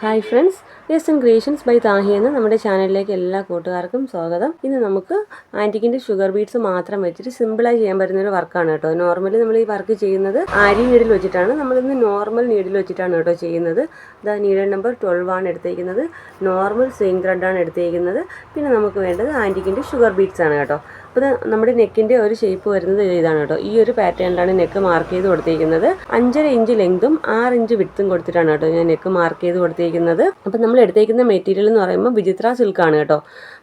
Hi friends yes and creations by Tahi എന്ന നമ്മുടെ ചാനലിലേക്ക് എല്ലാ കൂട്ടുകാർക്കും സ്വാഗതം. ഇന്ന് നമുക്ക് ആന്റിക്കിന്റെ ഷുഗർ ബീഡ്സ് മാത്രം വെച്ചിട്ട് സിമ്പിളായി ചെയ്യാൻ പറ്റുന്ന ഒരു വർക്കാണ് കേട്ടോ. നോർമലി നമ്മൾ ഈ വർക്ക് ചെയ്യുന്നത് ആരി നീഡിൽ വെച്ചിട്ടാണ്. നമ്മളിന്ന് നോർമൽ നീഡിൽ വെച്ചിട്ടാണ് കേട്ടോ ചെയ്യുന്നത്. അതാ നീഡൽ നമ്പർ ട്വൽവ് ആണ് എടുത്തേക്കുന്നത്. നോർമൽ സെയിം ത്രെഡാണ് എടുത്തേക്കുന്നത്. പിന്നെ നമുക്ക് വേണ്ടത് ആന്റിക്കിന്റെ ഷുഗർ ബീഡ്സ് ആണ് കേട്ടോ. അപ്പോൾ നമ്മുടെ നെക്കിന്റെ ഒരു ഷേപ്പ് വരുന്നത് ഇതാണ് കേട്ടോ. ഈ ഒരു പാറ്റേണിലാണ് നെക്ക് മാർക്ക് ചെയ്ത് കൊടുത്തിരിക്കുന്നത്. അഞ്ചര ഇഞ്ച് ലെങ്തും ആറ് ഇഞ്ച് വിട്ടും കൊടുത്തിട്ടാണ് കേട്ടോ ഞാൻ നെക്ക് മാർക്ക് ചെയ്ത് കൊടുത്തിരിക്കുന്നത്. അപ്പം നമ്മൾ എടുത്തേക്കുന്ന മെറ്റീരിയൽ എന്ന് പറയുമ്പോൾ വിചിത്ര സിൽക്കാണ് കേട്ടോ.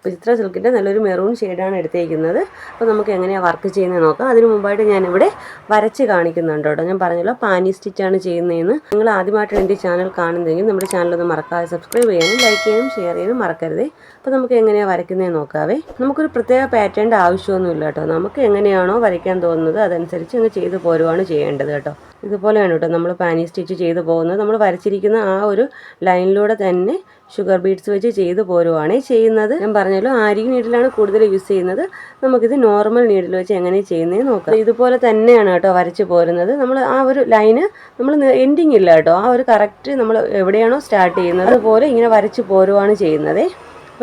വിചിത്ര സിൽക്കിന്റെ നല്ലൊരു മെറൂൺ ഷെയ്ഡാണ് എടുത്തേക്കുന്നത്. അപ്പോൾ നമുക്ക് എങ്ങനെയാണ് വർക്ക് ചെയ്യുന്നത് നോക്കാം. അതിന് മുമ്പായിട്ട് ഞാനിവിടെ വരച്ച് കാണിക്കുന്നുണ്ട് കേട്ടോ. ഞാൻ പറഞ്ഞല്ലോ പാനി സ്റ്റിച്ചാണ് ചെയ്യുന്നതെന്ന്. നിങ്ങൾ ആദ്യമായിട്ടാണ് എന്റെ ചാനൽ കാണുന്നതെങ്കിൽ നമ്മുടെ ചാനലൊന്ന് മറക്കാതെ സബ്സ്ക്രൈബ് ചെയ്യാനും ലൈക്ക് ചെയ്യാനും ഷെയർ ചെയ്യാനും മറക്കരുതേ. അപ്പോൾ നമുക്ക് എങ്ങനെയാണ് വരയ്ക്കുന്നത് നോക്കാവേ. നമുക്കൊരു പ്രത്യേക പാറ്റേൺ പാറ്റേണിന്റെ ആവശ്യമൊന്നുമില്ല കേട്ടോ നമുക്ക് എങ്ങനെയാണോ വരയ്ക്കാൻ തോന്നുന്നത് അതനുസരിച്ച് അങ്ങ് ചെയ്തു പോരുവാണ് ചെയ്യേണ്ടത് കേട്ടോ. ഇതുപോലെയാണ് കേട്ടോ നമ്മൾ പാനി സ്റ്റിച്ച് ചെയ്തു പോകുന്നത്. നമ്മൾ വരച്ചിരിക്കുന്ന ആ ഒരു ലൈനിലൂടെ തന്നെ ഷുഗർ ബീഡ്സ് വെച്ച് ചെയ്ത് പോരുവാണ് ചെയ്യുന്നത്. ഞാൻ പറഞ്ഞല്ലോ ആരി നീഡിലാണ് കൂടുതൽ യൂസ് ചെയ്യുന്നത്. നമുക്കിത് നോർമൽ നീഡിൽ വെച്ച് എങ്ങനെ ചെയ്യുന്നത് നോക്കാം. ഇതുപോലെ തന്നെയാണ് കേട്ടോ വരച്ച് പോരുന്നത്. നമ്മൾ ആ ഒരു ലൈന് നമ്മൾ എൻഡിങ് ഇല്ല കേട്ടോ. ആ ഒരു കറക്റ്റ് നമ്മൾ എവിടെയാണോ സ്റ്റാർട്ട് ചെയ്യുന്നത്. അതുപോലെ ഇങ്ങനെ വരച്ച് പോരുവാണ് ചെയ്യുന്നത്.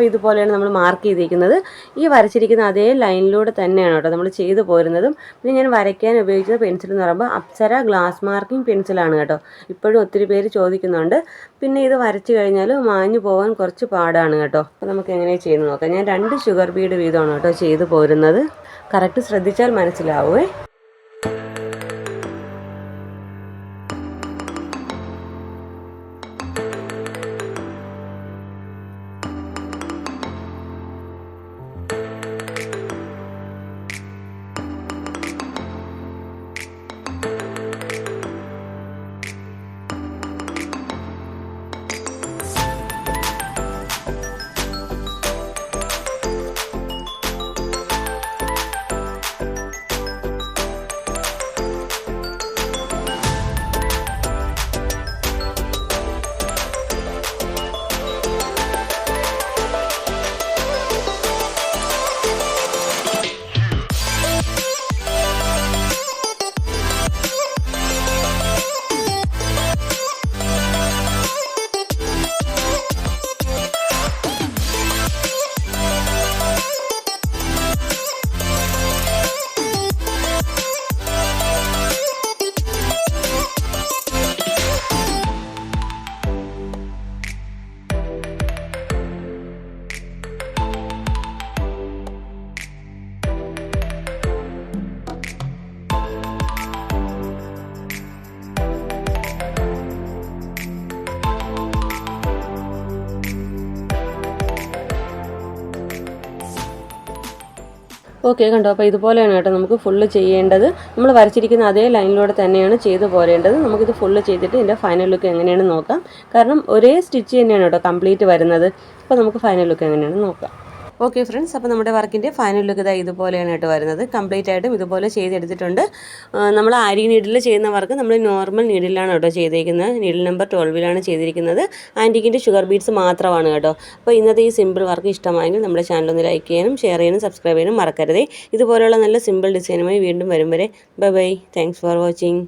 അപ്പോൾ ഇതുപോലെയാണ് നമ്മൾ മാർക്ക് ചെയ്തിരിക്കുന്നത്. ഈ വരച്ചിരിക്കുന്ന അതേ ലൈനിലൂടെ തന്നെയാണ് കേട്ടോ നമ്മൾ ചെയ്തു പോരുന്നതും. പിന്നെ ഞാൻ വരയ്ക്കാൻ ഉപയോഗിച്ച പെൻസിൽ എന്ന് പറയുമ്പോൾ അപ്സര ഗ്ലാസ് മാർക്കിംഗ് പെൻസിലാണ് കേട്ടോ. ഇപ്പോഴും ഒത്തിരി പേര് ചോദിക്കുന്നുണ്ട്. പിന്നെ ഇത് വരച്ചു കഴിഞ്ഞാൽ മാഞ്ഞു പോകാൻ കുറച്ച് പാടാണ് കേട്ടോ. അപ്പോൾ നമുക്ക് എങ്ങനെ ചെയ്ത് നോക്കാം. ഞാൻ രണ്ട് ഷുഗർ ബീഡ് വീതമാണ് കേട്ടോ ചെയ്തു പോരുന്നത്. കറക്റ്റ് ശ്രദ്ധിച്ചാൽ മനസ്സിലാവുമേ ഓക്കെ കണ്ടോ? അപ്പോൾ ഇതുപോലെയാണ് കേട്ടോ നമുക്ക് ഫുള്ള് ചെയ്യേണ്ടത്. നമ്മൾ വരച്ചിരിക്കുന്ന അതേ ലൈനിലൂടെ തന്നെയാണ് ചെയ്തു പോരേണ്ടത്. നമുക്കിത് ഫുള്ള് ചെയ്തിട്ട് ഇതിന്റെ ഫൈനൽ ലുക്ക് എങ്ങനെയാണ് നോക്കാം. കാരണം ഒരേ സ്റ്റിച്ച് തന്നെയാണ് കേട്ടോ കംപ്ലീറ്റ് വരുന്നത്. അപ്പോൾ നമുക്ക് ഫൈനൽ ലുക്ക് എങ്ങനെയാണ് നോക്കാം. ഓക്കെ ഫ്രണ്ട്സ് അപ്പോൾ നമ്മുടെ വർക്കിന്റെ ഫൈനൽ ലുക്ക് ഇതാ ഇതുപോലെയാണ് കേട്ടോ വരുന്നത്. കംപ്ലീറ്റ് ആയിട്ടും ഇതുപോലെ ചെയ്തെടുത്തിട്ടുണ്ട്. നമ്മൾ ആരി നീഡിൽ ചെയ്യുന്ന വർക്ക് നമ്മൾ നോർമൽ നീഡിലാണ് കേട്ടോ ചെയ്തിരിക്കുന്നത് നീഡിൽ നമ്പർ ട്വൽവിലാണ് ചെയ്തിരിക്കുന്നത്. ആന്റിക്കിന്റെ ഷുഗർ ബീഡ്സ് മാത്രമാണ് കേട്ടോ. അപ്പോൾ ഇന്നത്തെ ഈ സിമ്പിൾ വർക്ക് ഇഷ്ടമായെങ്കിൽ നമ്മുടെ ചാനൽ ഒന്ന് ലൈക്ക് ചെയ്യാനും ഷെയർ ചെയ്യാനും സബ്സ്ക്രൈബ് ചെയ്യാനും മറക്കരുതേ. ഇതുപോലെയുള്ള നല്ല സിമ്പിൾ ഡിസൈനുമായി വീണ്ടും വരും വരെ. Bye bye thanks for watching